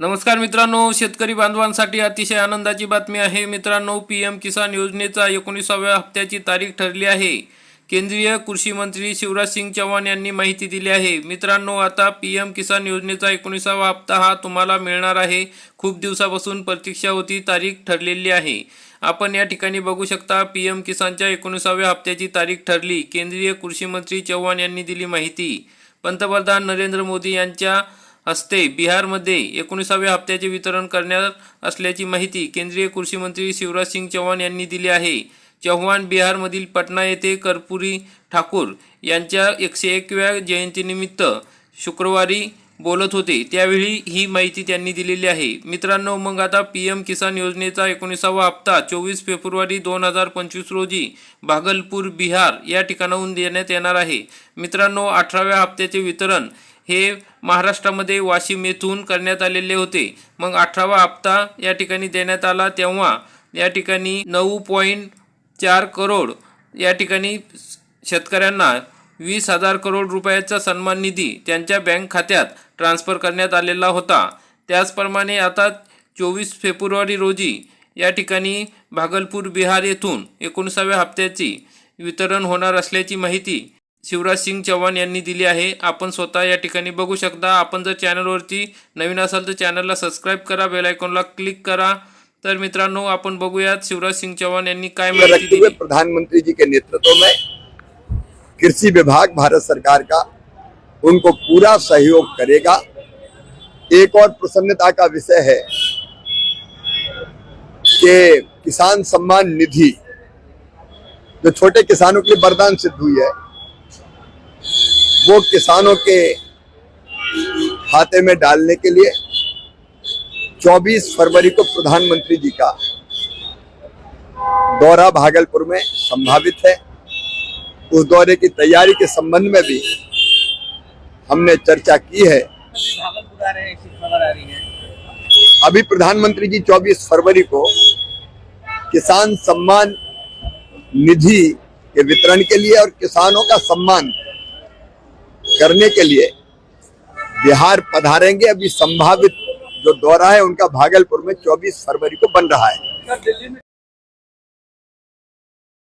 नमस्कार मित्रांनो शेतकरी बांधवांसाठी अतिशय आनंदाची बातमी आहे. मित्रांनो पी एम किसान योजनेचा एकोणीसाव्या हप्त्याची तारीख ठरली आहे. केंद्रीय कृषी मंत्री शिवराज सिंग चौहान यांनी माहिती दिली आहे. मित्रांनो आता पी एम किसान योजनेचा एकोणीसावा हप्ता हा तुम्हाला मिळणार आहे. खूप दिवसापासून प्रतीक्षा होती तारीख ठरलेली आहे. आपण या ठिकाणी बघू शकता पी एम किसानच्या एकोणीसाव्या हप्त्याची तारीख ठरली. केंद्रीय कृषी मंत्री चौहान यांनी दिली माहिती. पंतप्रधान नरेंद्र मोदी यांच्या हस्ते बिहारमध्ये एकोणीसाव्या हप्त्याचे वितरण करण्यात असल्याची माहिती केंद्रीय कृषी मंत्री शिवराज सिंग चौहान यांनी दिली आहे. चौहान बिहारमधील पटना येथे कर्पुरी ठाकूर यांच्या एकशे एकव्या जयंतीनिमित्त शुक्रवारी बोलत होते. त्यावेळी ही माहिती त्यांनी दिलेली आहे. मित्रांनो मग आता पी एम किसान योजनेचा एकोणीसावा हप्ता चोवीस फेब्रुवारी दोन हजार पंचवीस रोजी भागलपूर बिहार या ठिकाणाहून देण्यात येणार आहे. मित्रांनो अठराव्या हप्त्याचे वितरण हे महाराष्ट्रामध्ये वाशिम येथून करण्यात आलेले होते. मग अठरावा हप्ता या ठिकाणी देण्यात आला तेव्हा या ठिकाणी नऊ पॉईंट चार करोड या ठिकाणी शेतकऱ्यांना वीस हजार करोड रुपयाचा सन्मान निधी त्यांच्या बँक खात्यात ट्रान्स्फर करण्यात आलेला होता. त्याचप्रमाणे आता चोवीस फेब्रुवारी रोजी या ठिकाणी भागलपूर बिहार येथून एकोणीसाव्या हप्त्याची वितरण होणार असल्याची माहिती शिवराज सिंग चौहान यांनी दिली आहे. आपण स्वतः या ठिकाणी बघू शकता. आपण जर चॅनलवरती नवीन असाल तर चॅनलला सबस्क्राईब करा. बेल आयकॉनला क्लिक करा. तर मित्रांनो आपण बघूयात शिवराज सिंग चौहान यांनी काय माहिती दिली? प्रधानमंत्री जी के नेतृत्व में कृषी विभाग भारत सरकार का उनको पूरा सहयोग करेगा। एक और प्रसन्नता का विषय है कि किसान सम्मान निधि जो छोटे किसानों के लिए वरदान सिद्ध हुई है वो किसानों के खाते में डालने के लिए 24 फरवरी को प्रधानमंत्री जी का दौरा भागलपुर में संभावित है। उस दौरे की तैयारी के संबंध में भी हमने चर्चा की है। अभी प्रधानमंत्री जी 24 फरवरी को किसान सम्मान निधि के वितरण के लिए और किसानों का सम्मान करने के लिए बिहार पधारेंगे। अभी संभावित जो दौरा है उनका भागलपुर में 24 फरवरी को बन रहा है।